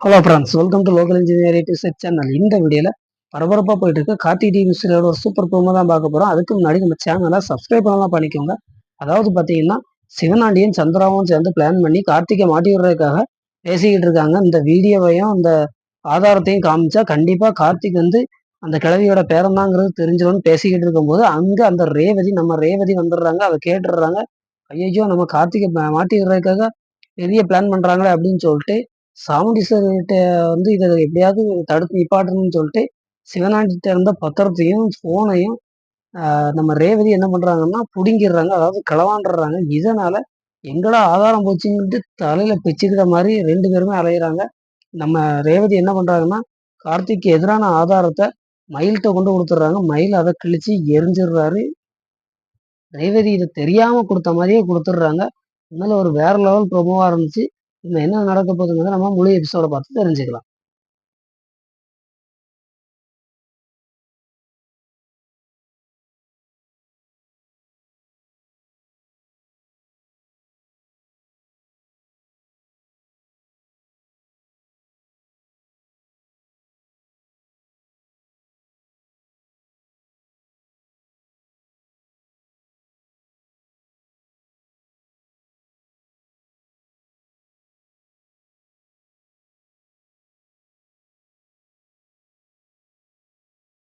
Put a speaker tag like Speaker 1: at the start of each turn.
Speaker 1: Hello friends welcome to local engineering research channel இந்த வீடியோவில் பரபரப்பாக போயிட்டு இருக்கு கார்த்தி டிவி மிஸ்டரோட ஒரு சூப்பர் ப்ரோமோ தான் பார்க்க போகிறோம் அதுக்கு முன்னாடி நம்ம சேனலை சப்ஸ்கிரைப் பண்ணலாம் பண்ணிக்கோங்க. அதாவது பார்த்தீங்கன்னா சிவனாண்டியும் சந்திராவும் சேர்ந்து பிளான் பண்ணி கார்த்திகை மாட்டி விடுறதுக்காக பேசிக்கிட்டு இருக்காங்க. இந்த வீடியோவையும் அந்த ஆதாரத்தையும் காமிச்சா கண்டிப்பாக கார்த்திக் வந்து அந்த கிழவியோட பேரந்தாங்கிறது தெரிஞ்சிடும்னு பேசிக்கிட்டு இருக்கும்போது அங்கே அந்த ரேவதி நம்ம ரேவதி வந்துடுறாங்க. அதை கேட்டுடுறாங்க. ஐயோ நம்ம கார்த்திகை மாட்டி விடுறதுக்காக பெரிய பிளான் பண்ணுறாங்களே அப்படின்னு சொல்லிட்டு சாமுண்டீஸ்வரர்கிட்ட வந்து இதை எப்படியாவது தடுத்து நிப்பாட்டணும்னு சொல்லிட்டு சிவனாண்டிகிட்ட இருந்த பத்திரத்தையும் ஃபோனையும் நம்ம ரேவதி என்ன பண்ணுறாங்கன்னா புடுங்கிடுறாங்க. அதாவது களவாண்டுறாங்க. இதனால் எங்கடா ஆதாரம் போச்சுன்னுட்டு தலையில் பிச்சுக்கிற மாதிரி ரெண்டு பேருமே அலையிறாங்க. நம்ம ரேவதி என்ன பண்ணுறாங்கன்னா கார்த்திக்கு எதிரான ஆதாரத்தை மயில்கிட்ட கொண்டு கொடுத்துட்றாங்க. மயில் அதை கிழிச்சு எரிஞ்சிடுறாரு. ரேவதி இதை தெரியாமல் கொடுத்த மாதிரியே கொடுத்துட்றாங்க. அதனால ஒரு வேற லெவல் ப்ரொமோவாக இருந்துச்சு. இன்னும் என்ன நடக்க போகுதுங்கிறத நம்ம முழு எபிசோட பார்த்து தெரிஞ்சுக்கலாம்.